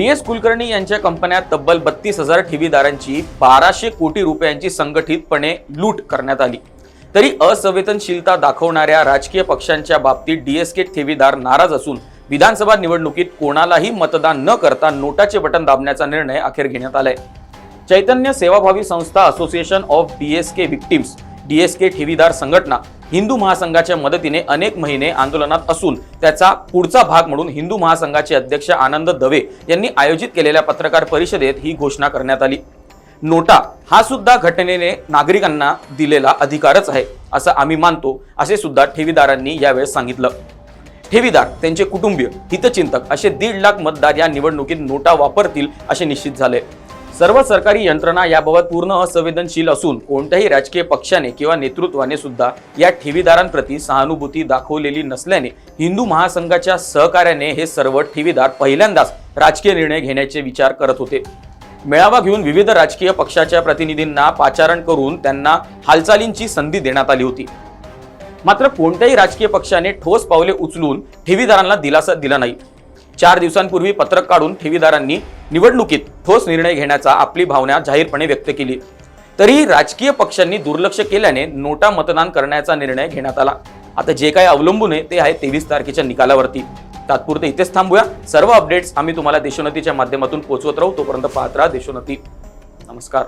D S Kulkarni यांच्या कंपन्यात तब्बल बत्तीस हजार ठेवीदारांची बाराशे कोटी रुपयांची संघटितपणे लूट करण्यात आली. तरी असंवेदनशीलता दाखवणाऱ्या राजकीय पक्षांच्या बाबतीत डीएसके ठेवीदार नाराज असून विधानसभा निवडणुकीत कोणालाही मतदान न करता नोटाचे बटन दाबण्याचा निर्णय अखेर घेण्यात आलाय. चैतन्य सेवाभावी संस्था association of DSK victims DSK ठेवीदार संघटना हिंदू महासंघाच्या मदतीने अनेक महिने आंदोलनात असून त्याचा पुढचा भाग म्हणून हिंदू महासंघाचे अध्यक्ष आनंद दवे यांनी आयोजित केलेल्या पत्रकार परिषदेत ही घोषणा करण्यात आली. नोटा हा सुद्धा घटनेने नागरिकांना दिलेला अधिकारच आहे असं आम्ही मानतो असे सुद्धा ठेवीदारांनी यावेळेस सांगितलं. ठेवीदार त्यांचे कुटुंबीय हितचिंतक असे दीड लाख मतदार या निवडणुकीत नोटा वापरतील असे निश्चित झाले. सर्व सरकारी यंत्रणा याबाबत पूर्ण असंवेदनशील असून कोणत्याही राजकीय पक्षाने किंवा नेतृत्वाने सुद्धा या ठेवीदारांप्रती सहानुभूती दाखवलेली नसल्याने हिंदू महासंघाच्या सहकार्याने हे सर्व ठेवीदार पहिल्यांदाच राजकीय निर्णय घेण्याचे विचार करत होते. मेळावा घेऊन विविध राजकीय पक्षाच्या प्रतिनिधींना पाचारण करून त्यांना हालचालींची संधी देण्यात आली होती. मात्र कोणत्याही राजकीय पक्षाने ठोस पावले उचलून ठेवीदारांना दिलासा दिला नाही. चार दिवसांपूर्वी पत्रक काढून ठेवीदारांनी निवडणुकीत ठोस निर्णय घेण्याचा आपली भावना जाहीरपणे व्यक्त केली. तरीही राजकीय पक्षांनी दुर्लक्ष केल्याने नोटा मतदान करण्याचा निर्णय घेण्यात आला. आता जे काय अवलंबून आहे ते आहे तेवीस तारखेच्या निकालावरती. तात्पुरते इथेच थांबूया. सर्व अपडेट्स आम्ही तुम्हाला देशोन्नतीच्या माध्यमातून पोहोचवत राहू. तोपर्यंत पाहत राहा देशोन्नती. नमस्कार.